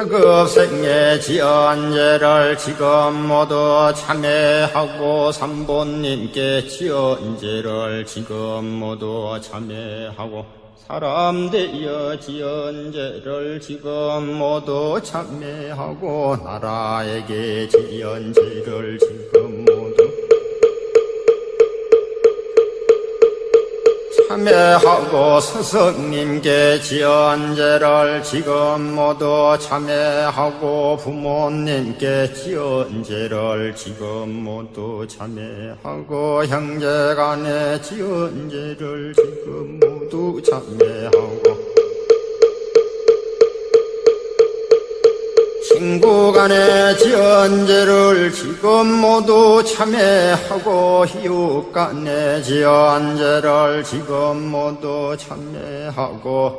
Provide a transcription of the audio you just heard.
하급생의 지연제를 지금 모두 참여하고 삼본님께 지연제를 지금 모두 참여하고 사람 되어 지연제를 지금 모두 참여하고 나라에게 지연제를 지금 참여하고 스승님께 지연제를 지금 모두 참여하고 부모님께 지연제를 지금 모두 참여하고 형제간에 지연제를 지금 모두 참여하고 친구 간의 지연제를 지금 모두 참여하고 이웃 간의 지연제를 지금 모두 참여하고